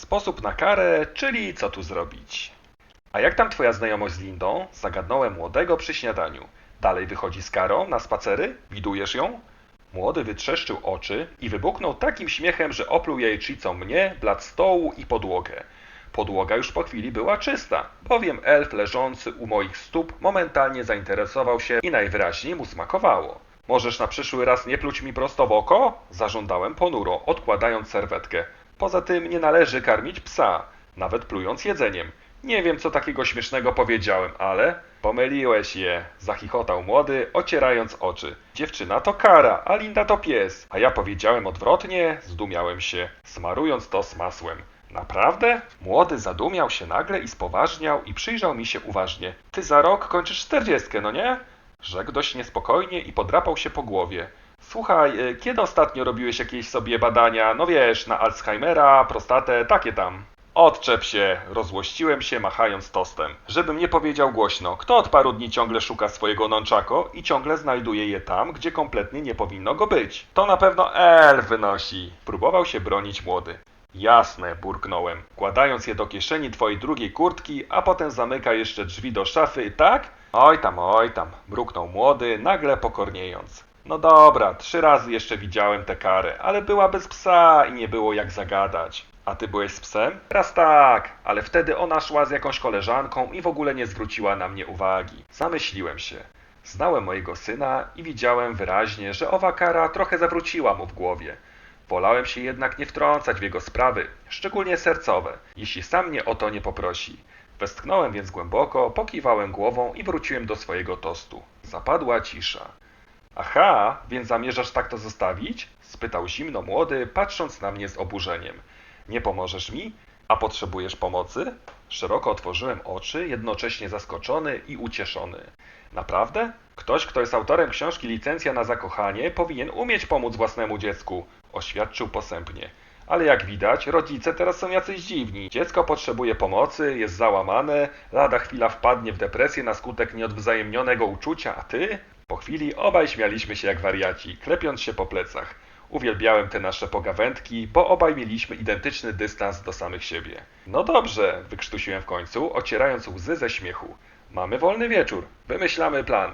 Sposób na karę, czyli co tu zrobić. A jak tam twoja znajomość z Lindą? Zagadnąłem młodego przy śniadaniu. Dalej wychodzi z karą na spacery? Widujesz ją? Młody wytrzeszczył oczy i wybuchnął takim śmiechem, że opluł jajecznicą mnie, blat stołu i podłogę. Podłoga już po chwili była czysta, bowiem elf leżący u moich stóp momentalnie zainteresował się i najwyraźniej mu smakowało. Możesz na przyszły raz nie pluć mi prosto w oko? Zażądałem ponuro, odkładając serwetkę. Poza tym nie należy karmić psa, nawet plując jedzeniem. Nie wiem, co takiego śmiesznego powiedziałem, ale pomyliłeś je, zachichotał młody, ocierając oczy. Dziewczyna to kara, a Linda to pies. A ja powiedziałem odwrotnie, zdumiałem się, smarując to z masłem. Naprawdę? Młody zadumiał się nagle i spoważniał i przyjrzał mi się uważnie. Ty za rok kończysz czterdziestkę, no nie? Rzekł dość niespokojnie i podrapał się po głowie. Słuchaj, y, kiedy ostatnio robiłeś jakieś sobie badania, no wiesz, na Alzheimera, prostatę, takie tam? Odczep się, rozłościłem się machając tostem. Żebym nie powiedział głośno, kto od paru dni ciągle szuka swojego nonczako i ciągle znajduje je tam, gdzie kompletnie nie powinno go być. To na pewno El wynosi. Próbował się bronić młody. Jasne, burknąłem, kładając je do kieszeni twojej drugiej kurtki, a potem zamyka jeszcze drzwi do szafy, tak? Oj tam, oj tam, mruknął młody, nagle pokorniejąc. No dobra, trzy razy jeszcze widziałem tę karę, ale była bez psa i nie było jak zagadać. A ty byłeś z psem? Raz tak, ale wtedy ona szła z jakąś koleżanką i w ogóle nie zwróciła na mnie uwagi. Zamyśliłem się. Znałem mojego syna i widziałem wyraźnie, że owa kara trochę zawróciła mu w głowie. Wolałem się jednak nie wtrącać w jego sprawy, szczególnie sercowe, jeśli sam mnie o to nie poprosi. Westchnąłem więc głęboko, pokiwałem głową i wróciłem do swojego tostu. Zapadła cisza. Aha, więc zamierzasz tak to zostawić? spytał zimno młody, patrząc na mnie z oburzeniem. Nie pomożesz mi? A potrzebujesz pomocy? Szeroko otworzyłem oczy, jednocześnie zaskoczony i ucieszony. Naprawdę? Ktoś, kto jest autorem książki Licencja na zakochanie, powinien umieć pomóc własnemu dziecku, oświadczył posępnie. Ale jak widać, rodzice teraz są jacyś dziwni. Dziecko potrzebuje pomocy, jest załamane, lada chwila wpadnie w depresję na skutek nieodwzajemnionego uczucia, a ty? Po chwili obaj śmialiśmy się jak wariaci, klepiąc się po plecach. Uwielbiałem te nasze pogawędki, bo obaj mieliśmy identyczny dystans do samych siebie. No dobrze, wykrztusiłem w końcu, ocierając łzy ze śmiechu. Mamy wolny wieczór, wymyślamy plan.